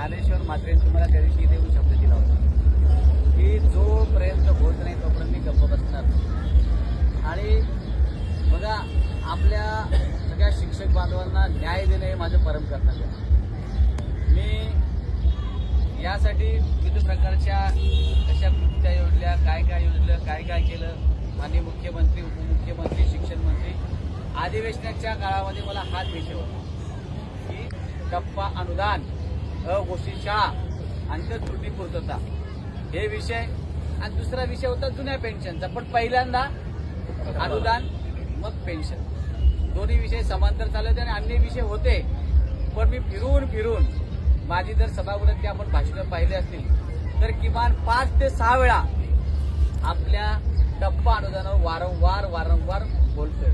ज्ञानेश्वर मात्रेने तुम्हाला त्या दिवशी इथे येऊन शब्द दिला होता. की जोपर्यंत होत नाही तोपर्यंत मी गप्प बसणार आणि बघा आपल्या सगळ्या शिक्षक बांधवांना न्याय देणे हे माझं परम कर्तव्य मी यासाठी विविध प्रकारच्या कशा कृत्या योजल्या काय काय योजलं काय काय केलं माननीय मुख्यमंत्री उपमुख्यमंत्री शिक्षण मंत्री अधिवेशनाच्या काळामध्ये मला हाच विषय होता. की गप्पा अनुदान अघोषित शाळा अंतत्रुटी पूर्तता हे विषय आणि दुसरा विषय होता जुन्या पेन्शनचा. पण पहिल्यांदा अनुदान मग पेन्शन. दोन्ही विषय समांतर चालले होते आणि अन्य विषय होते. पण मी फिरून फिरून माझी जर सभागृहातली आपण भाषणं पाहिले असतील तर किमान पाच ते सहा वेळा आपल्या टप्पा अनुदानावर वारंवार वारंवार बोलतोय.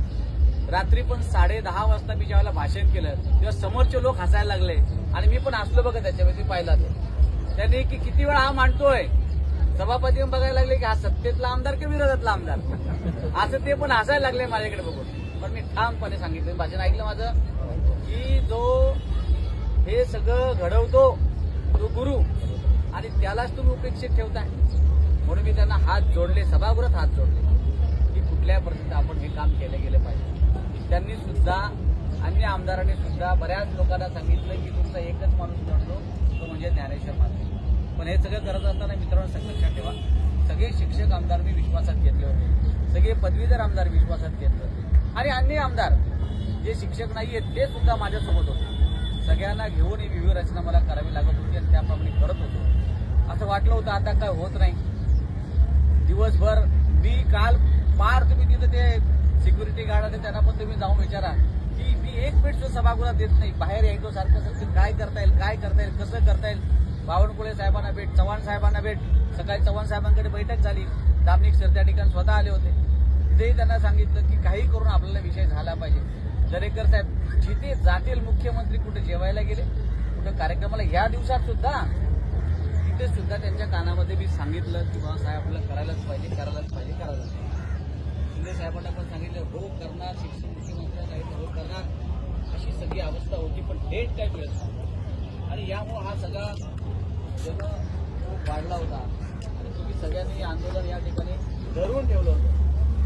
रात्री पण साडे दहा वाजता मी ज्यावेळेला भाषण केलं तेव्हा समोरचे लोक हसायला लागले. आणि मी पण हसलो बघा त्याच्यामध्ये पाहिला तो त्यांनी की किती वेळा हा मांडतोय? सभापती बघायला लागले की हा सत्तेतला आमदार की विरोधातला आमदार? असं ते पण हसायला लागले माझ्याकडे बघून. पण मी ठामपणे सांगितलं. भाषण ऐकलं माझं? की जो हे सगळं घडवतो तो गुरु. आणि त्यालाच तुम्ही उपेक्षित ठेवताय. म्हणून मी त्यांना हात जोडले सभागृहात हात जोडले. की कुठल्या परिस्थितीत आपण हे काम केलं गेलं पाहिजे. त्यांनी सुद्धा अन्य आमदारांनी सुद्धा बऱ्याच लोकांना सांगितलं की तुमचा एकच माणूस म्हणतो तो म्हणजे ज्ञानेश्वर मात्रे पण हे सगळं करत असताना मित्रांनो संघर्षात ठेवा. सगळे शिक्षक आमदार मी विश्वासात घेतले होते. सगळे पदवीधर आमदार विश्वासात घेतले होते. आणि अन्य आमदार जे शिक्षक नाही आहेत ते सुद्धा माझ्यासोबत होते. सगळ्यांना घेऊन ही व्यूह रचना मला करावी लागत होती आणि त्याप्रमाणे करत होतो. असं वाटलं होतं आता काय होत नाही. दिवसभर मी काल सिक्युरिटी गार्ड होते त्यांना पण तुम्ही जाऊन विचारा. की मी एक मिनिट सुद्धा सभागृहात देत नाही. बाहेर यायचो सारखं सारखं. काय करता येईल काय करता येईल कसं करता येईल? बावनकुळे साहेबांना भेट चव्हाण साहेबांना भेट. सकाळी चव्हाण साहेबांकडे बैठक झाली. दामनिक सर त्या ठिकाणी स्वतः आले होते. तिथेही त्यांना सांगितलं की काही करून आपल्याला विषय झाला पाहिजे. दरेकर साहेब जिथे जातील मुख्यमंत्री कुठे जेवायला गेले कुठं कार्यक्रमाला या दिवसात सुद्धा तिथे सुद्धा त्यांच्या कानामध्ये मी सांगितलं की बाबा साहेब आपल्याला करायलाच पाहिजे करायलाच पाहिजे करायलाच पाहिजे. शिंदे साहेबांना पण सांगितलं हो करणार शिक्षण मुख्यमंत्र्यांना सांगितलं हो करणार. अशी सगळी अवस्था होती पण डेट काय मिळत आणि यामुळे हा सगळा जन खूप वाढला होता. आणि तुम्ही सगळ्यांनी आंदोलन या ठिकाणी धरून ठेवलं होतं.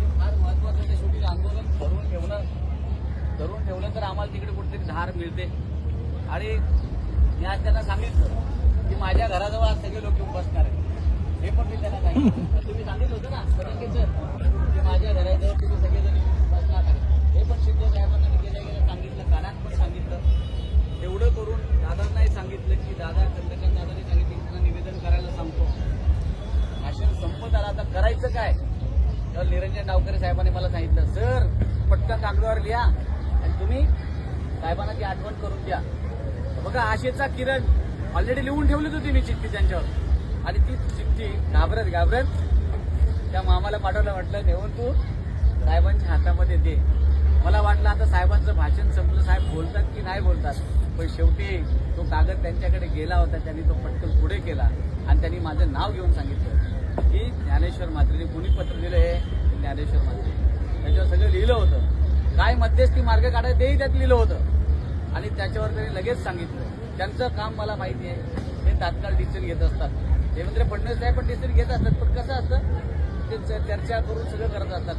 ते फार महत्वाचं ते शेवटी आंदोलन धरून ठेवणं. धरून ठेवलं तर आम्हाला तिकडे कुठेतरी धार मिळते. आणि मी आज त्यांना सांगितलं की माझ्या घराजवळ आज सगळे लोक येऊन बसणार आहेत. हे पण मी त्यांना सांगितलं. तर तुम्ही सांगितलं होतं ना सर सांगितलं की दादा चंद्रकांत दादाने सांगितलं त्यांना निवेदन करायला सांगतो. भाषण संपत आलं. आता करायचं काय? तर निरंजन डावकरे साहेबांनी मला सांगितलं सर पटकन कागदावर लिहा आणि तुम्ही साहेबांना ती आठवण करून द्या. बघा आशेचा किरण ऑलरेडी लिहून ठेवलीच होती मी चिठ्ठी त्यांच्यावर. आणि ती चिठ्ठी घाबरत घाबरत त्या मामाला पाठवलं म्हटलं नेऊन तू साहेबांच्या हातामध्ये दे. मला वाटलं आता साहेबांचं भाषण संपलं. साहेब बोलतात की नाही बोलतात? पण शेवटी तो कागद त्यांच्याकडे गेला होता त्यांनी तो पटकन पुढे केला आणि त्यांनी माझं नाव घेऊन सांगितलं की ज्ञानेश्वर मात्रेने कुणी पत्र दिलं हे ज्ञानेश्वर मात्रे त्याच्यावर सगळं लिहिलं होतं. काय मध्यस्थी मार्ग काढायचं तेही त्यात लिहिलं होतं. आणि त्याच्यावर त्यांनी लगेच सांगितलं त्यांचं काम मला माहिती आहे. ते तात्काळ डिसिजन घेत असतात. देवेंद्र फडणवीस साहेब पण डिसिजन घेत असतात पण कसं असतं? ते चर्चा करून सगळं करत असतात.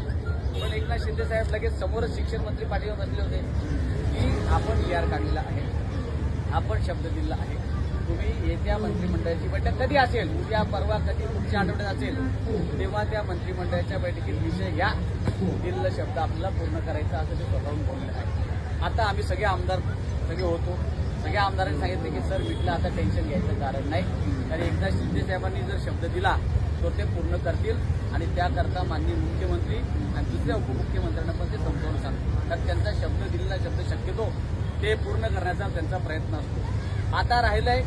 पण एकनाथ शिंदे साहेब लगेच समोरच शिक्षण मंत्री पाठीवर बसले होते की आपण यार काढलेला आहे. आपण शब्द दिलेला आहे. तुम्ही येत्या मंत्रिमंडळाची बैठक कधी असेल उद्या परवा कधी पुढच्या आठवड्यात असेल तेव्हा त्या मंत्रिमंडळाच्या बैठकीत विषय घ्या. दिलेला शब्द आपल्याला पूर्ण करायचा असं ते स्वतःहून बोलले आहे. आता आम्ही सगळे आमदार सगळे होतो. सगळ्या आमदारांनी सांगितलं की सर म्हटलं आता टेन्शन घ्यायचं कारण नाही. कारण एकदा शिंदे साहेबांनी जर शब्द दिला तो ते पूर्ण करतील आणि त्याकरता माननीय मुख्यमंत्री आणि दुसऱ्या उपमुख्यमंत्र्यांना पण ते समजावून सांगतो कारण त्यांचा शब्द दिलेला शब्द शक्यतो ते पूर्ण करण्याचा त्यांचा प्रयत्न असतो. आता राहिलंय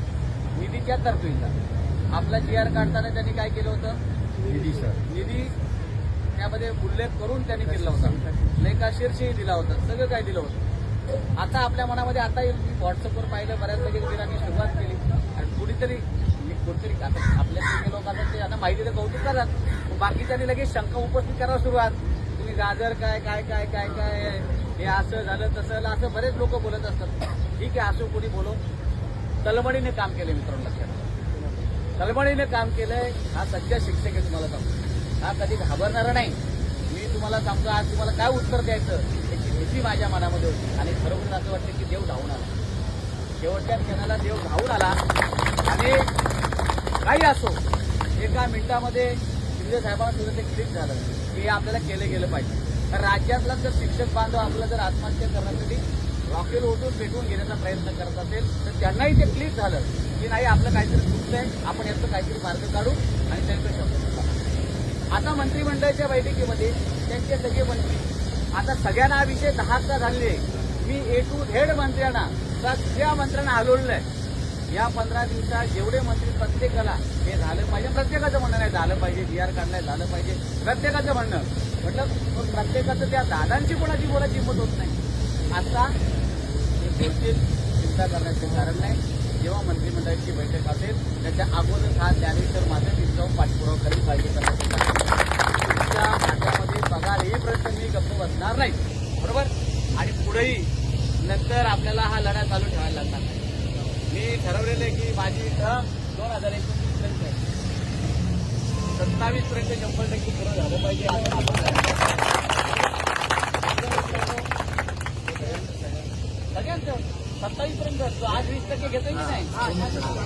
निधीच्या तरतुदीचा आपला जी आर काढताना त्यांनी काय केलं होतं? निधी सर निधी त्यामध्ये उल्लेख करून त्यांनी केला होता. लेखा शीर्षही दिला होता. सगळं काय दिलं होतं. आता आपल्या मनामध्ये आता मी व्हॉट्सअपवर पाहिलं बऱ्याच लगेच दिलांनी सुरुवात केली. आणि कुणीतरी मी कोणतरी आता आपल्या सगळे लोक आता ते आता माहिती तर कौतुक करतात. बाकीच्यांनी लगेच शंका उपस्थित करायला सुरुवात. तुम्ही गाजर काय काय काय काय काय? हे असं झालं तसं असं बरेच लोक बोलत असतात. ठीक आहे असं कोणी बोलो. तलमणीने काम केलं मित्रांनो लक्षात ठेवा. काम केलंय हा सज्ज शिक्षक आहे तुम्हाला सांगतो. हा कधी घाबरणारा नाही. मी तुम्हाला सांगतो आज तुम्हाला काय उत्तर द्यायचं याची भीती माझ्या मनामध्ये होती. आणि खरोखर असं वाटतं की देव धावून आला. शेवटच्या क्षणाला देव धावून आला. आणि काही असो एका मिनिटामध्ये शिंदे साहेबांना सुद्धा ते क्लिक झालं. की हे आपल्याला केलं गेलं पाहिजे. राज्यातला जर शिक्षक बांधव आपलं जर आत्महत्या करण्यासाठी रॉकेल ओटून पेटवून घेण्याचा प्रयत्न करत असेल तर त्यांनाही ते क्लिक झालं की नाही आपलं काहीतरी चुकतंय आपण याचं काहीतरी मार्ग काढू आणि त्यांचं शब्द आता मंत्रिमंडळाच्या बैठकीमध्ये त्यांचे सगळे मंत्री आता सगळ्यांना हा विषय दहाचा झालेले मी ए टू झेड मंत्र्यांना सगळ्या मंत्र्यांना हलवलंय या पंधरा दिवसात जेवढे मंत्री प्रत्येकाला हे झालं पाहिजे प्रत्येकाचं म्हणणं नाही झालं पाहिजे जी आर काढलाय झालं पाहिजे प्रत्येकाचं म्हणणं. म्हटलं मग प्रत्येकाचं त्या दादांची कोणाची बोलायची हिंमत होत नाही. आता हे बोलतील चिंता करण्याचे कारण नाही. जेव्हा मंत्रिमंडळाची बैठक असेल त्याच्या अगोदर हा ज्ञानेश्वर माझं तिथं जाऊन पाठपुरावा करीत पाहिजे तुमच्या खात्यामध्ये पगार हे प्रश्न मी गप्प बसणार नाही. बरोबर? आणि पुढेही नंतर आपल्याला हा लढा चालू ठेवायला लागणार नाही. मी ठरवलेलं आहे की माझी इथं दोन हजार एकोणतीस पर्यंत आहे. सत्तावीस पर्यंत शंभर टक्के पूर्ण झालं पाहिजे. सगळ्यांचं सत्तावीस पर्यंत जो आज वीस टक्के घेतोय की नाही?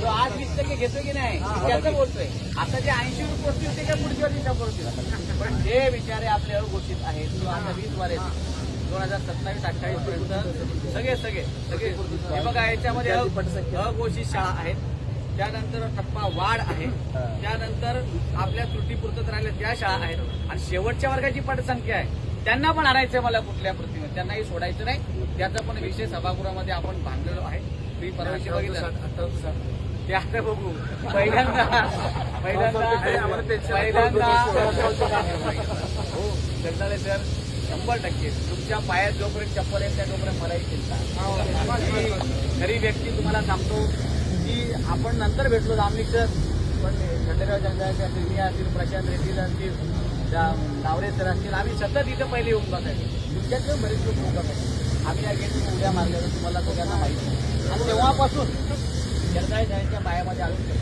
जो आज वीस टक्के घेतोय की नाही? त्याचं बोलतोय. आता जे ऐंशी रुपये असतील ते काय पुढच्या वर्षी होतील पण जे विचारे आपल्यावर घोषित आहेत किंवा आता वीस वर दोन हजार सत्तावीस अठ्ठावीस पर्यंत सगळे सगळे सगळे. हे बघा याच्यामध्ये अघोषित शाळा आहेत. त्यानंतर टप्पा वाढ आहे. त्यानंतर आपल्या त्रुटीपुरतं राहिल्या त्या शाळा आहेत. आणि शेवटच्या वर्गाची पटसंख्या आहे. त्यांना पण आणायचं मला कुठल्या प्रतिमे त्यांनाही सोडायचं नाही. त्याचा पण विषय सभागृहामध्ये आपण बांधलेलो आहे. मी परवाशी बघितलं. ते आता बघू. पहिल्यांदा पहिल्यांदा पहिल्यांदा हो जगदाळे सर शंभर टक्के. तुमच्या पायात जोपर्यंत चप्पल आहे त्या तोपर्यंत मलाही चिंता. खरी व्यक्ती तुम्हाला सांगतो. की आपण नंतर भेटलो रामलिक सर पण खंडेराव जंगाचे असतील मी असतील प्रशांत रेड्डी असतील त्या नावरे सर असतील आम्ही सतत इथं पहिले येऊन बघायचो तुमच्याकडे बरेच लोक येऊन आम्ही या गेटून उड्या मारल्यावर तुम्हाला सगळ्यांना माहिती आणि तेव्हापासून जगदाळे साहेबांच्या पायामध्ये आम्ही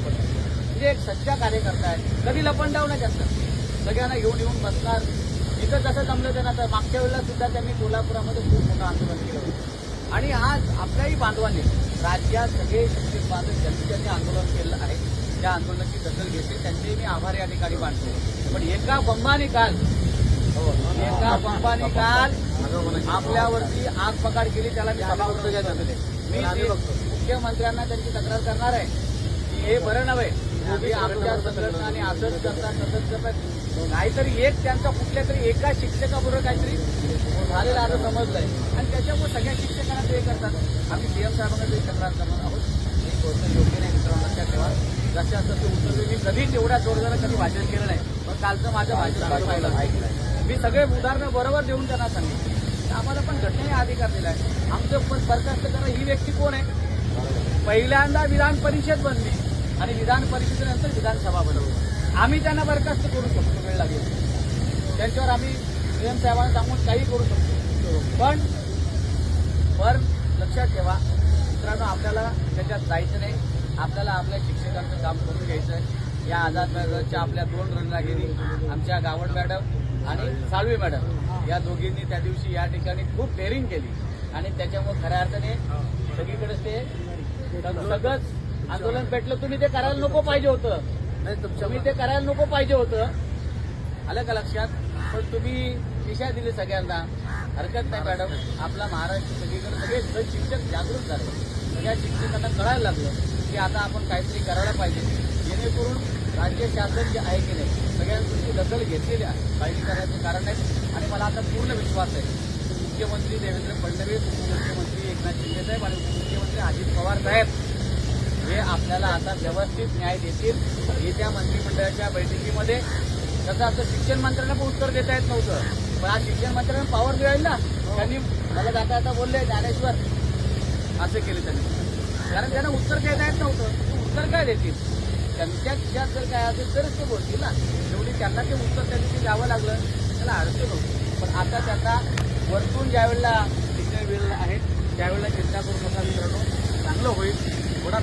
म्हणजे एक सच्चा कार्यकर्ता आहे. कधी लपंडाव नाही जास्त. सगळ्यांना घेऊन येऊन बसणार. इथं कसं जमलं त्यांना तर मागच्या वेळेला सुद्धा त्यांनी कोल्हापुरामध्ये खूप मोठं आंदोलन केलं होतं. आणि आज आपल्याही बांधवांनी राज्यात सगळे शिक्षक बांधव ज्यांनी ज्यांनी आंदोलन केलं आहे त्या आंदोलनाची दखल घेतली. त्यांचेही मी आभार या ठिकाणी मानतो. पण एका बंबाने काल हो, एका बंबाने काल आपल्यावरती आग पकाड केली त्याला मी सभागृह मी मुख्यमंत्र्यांना त्यांची तक्रार करणार आहे. की हे बरं नव्हे. की आमच्या संघटनाने असंच करतात तसंच करतात काहीतरी एक त्यांचा कुठल्या तरी एका शिक्षकाबरोबर काहीतरी झालेलं आता समजलंय. आणि त्याच्यामुळे सगळ्या शिक्षकांना ते करतात. आम्ही सीएम साहेबांना ते तक्रार करणार आहोत. ही गोष्ट योग्य नाही मित्रांनो लक्षात ठेवा. जशा असं ते उतरले मी कधीच एवढ्या जोरदार कधी भाषण केलं नाही. पण कालचं माझं भाषण पाहिलं. मी सगळे उदाहरणं बरोबर देऊन त्यांना सांगितलं. आम्हाला पण घटनेने अधिकार दिलाय आमचं पण बरखास्त करा ही व्यक्ती कोण आहे? पहिल्यांदा विधान परिषद बनली आणि विधान परिषदेनंतर विधानसभा बनवली. आम्ही त्यांना बरखास्त करू शकतो वेळ लागेल. त्यांच्यावर आम्ही सीएम साहेबांना सांगून काही करू शकतो. पण पण लक्षात ठेवा मित्रांनो आपल्याला त्याच्यात जायचं नाही. आपल्याला आपल्या शिक्षकांचं काम करून घ्यायचं आहे या आझाद मैदानाच्या आपल्या दोन रंगागिरी आमच्या गावड मॅडम आणि साळवे मॅडम. या दोघींनी त्या दिवशी या ठिकाणी खूप डेअरिंग केली. आणि त्याच्यामुळे खऱ्या अर्थाने सगळीकडे ते सगळंच आंदोलन पेटलं. तुम्ही ते करायला नको पाहिजे होतं. तुम्ही ते करायला नको पाहिजे होतं. आलं का लक्षात पण तुम्ही दिशा दिली सगळ्यांना. हरकत नाही मॅडम. आपला महाराष्ट्र सगळीकडे सगळे सगळे शिक्षक जागृत झाले. सगळ्या शिक्षकांना कळायला लागलं की आता आपण काहीतरी करायला पाहिजे. जेणेकरून राज्य शासन जे आहे की नाही सगळ्यांची दखल घेतलेली आहे. काळजी करायचं कारण नाही. आणि मला आता पूर्ण विश्वास आहे. मुख्यमंत्री देवेंद्र फडणवीस उपमुख्यमंत्री एकनाथ शिंदे साहेब आणि उपमुख्यमंत्री अजित पवार साहेब हे आपल्याला आता व्यवस्थित न्याय देतील. येत्या मंत्रिमंडळाच्या बैठकीमध्ये तसं असं शिक्षण मंत्र्यांना पण उत्तर देता येत नव्हतं. पण आज शिक्षण मंत्र्यांना पॉवर मिळेल ना त्यांनी मला जाता आता बोलले ज्ञानेश्वर. असं केलं त्यांनी. कारण त्यांना उत्तर देता येत नव्हतं. उत्तर काय देतील त्यांच्या खिशात जर काय असेल तरच ते बोलतील ना. एवढी त्यांना ते उत्तर त्या दिवशी द्यावं लागलं. त्याला अडचण होती. पण आता त्यांना वरतून ज्यावेळेला वेळेला वेळ आहेत त्यावेळेला चिंता करून नका मित्रांनो. चांगलं होईल. थोडा